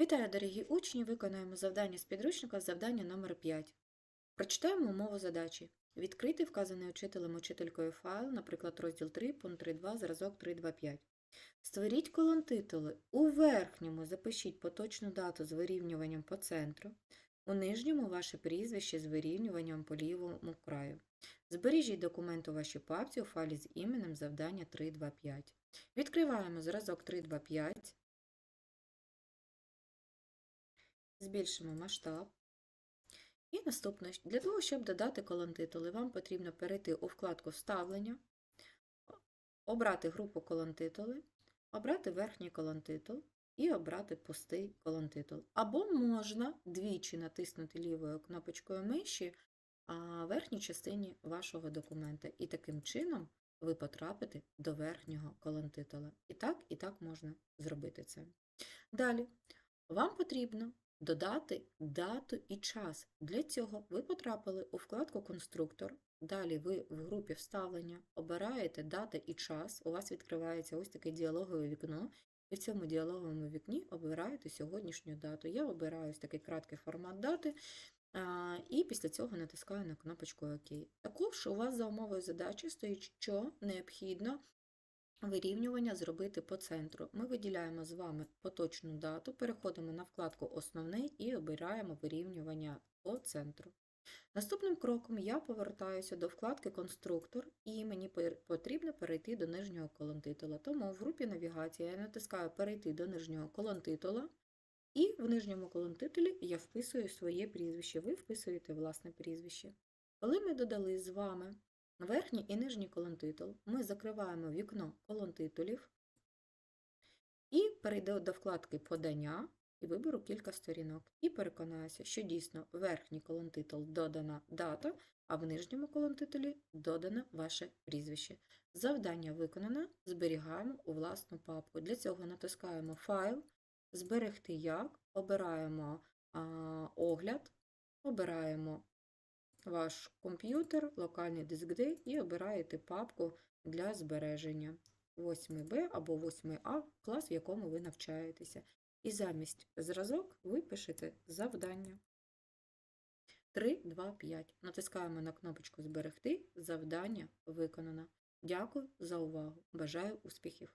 Вітаю, дорогі учні! Виконуємо завдання з підручника завдання номер 5. Прочитаємо умову задачі. Відкрити вказаний учителем учителькою файл, наприклад, розділ 3, пункт 3.2, зразок 3.2.5. Створіть колон титули. У верхньому запишіть поточну дату з вирівнюванням по центру, у нижньому ваше прізвище з вирівнюванням по лівому краю. Збережіть документ у вашій папці у файлі з іменем завдання 3.2.5. Відкриваємо зразок 3.2.5. Збільшимо масштаб. І наступне. Для того, щоб додати колон титули, вам потрібно перейти у вкладку Вставлення, обрати групу колон титули, обрати верхній колон титул і обрати пустий колон титул. Або можна двічі натиснути лівою кнопочкою миші в верхній частині вашого документа. І таким чином ви потрапите до верхнього колон титула. І так, і так можна зробити це. Далі, вам потрібно додати дату і час. Для цього ви потрапили у вкладку Конструктор. Далі ви в групі вставлення обираєте дата і час. У вас відкривається ось таке діалогове вікно. І в цьому діалоговому вікні обираєте сьогоднішню дату. Я обираю ось такий краткий формат дати. І після цього натискаю на кнопочку ОК. Також у вас за умовою задачі стоїть, що необхідно вирівнювання зробити по центру. Ми виділяємо з вами поточну дату, переходимо на вкладку Основний і обираємо вирівнювання по центру. Наступним кроком я повертаюся до вкладки Конструктор і мені потрібно перейти до нижнього колонтитула. Тому в групі навігації я натискаю Перейти до нижнього колонтитула, і в нижньому колонтитулі я вписую своє прізвище. Ви вписуєте власне прізвище. Коли ми додали з вами верхній і нижній колонтитул, ми закриваємо вікно колонтитулів і перейду до вкладки Подання і виберу кілька сторінок. І переконаюся, що дійсно в верхній колонтитул додана дата, а в нижньому колонтитулі додано ваше прізвище. Завдання виконано, зберігаємо у власну папку. Для цього натискаємо Файл, Зберегти як, обираємо а, огляд, обираємо ваш комп'ютер, локальний диск D і обираєте папку для збереження 8B або 8А, клас, в якому ви навчаєтеся. І замість зразок ви пишете завдання. 3, 2, 5. Натискаємо на кнопочку Зберегти. Завдання виконано. Дякую за увагу. Бажаю успіхів!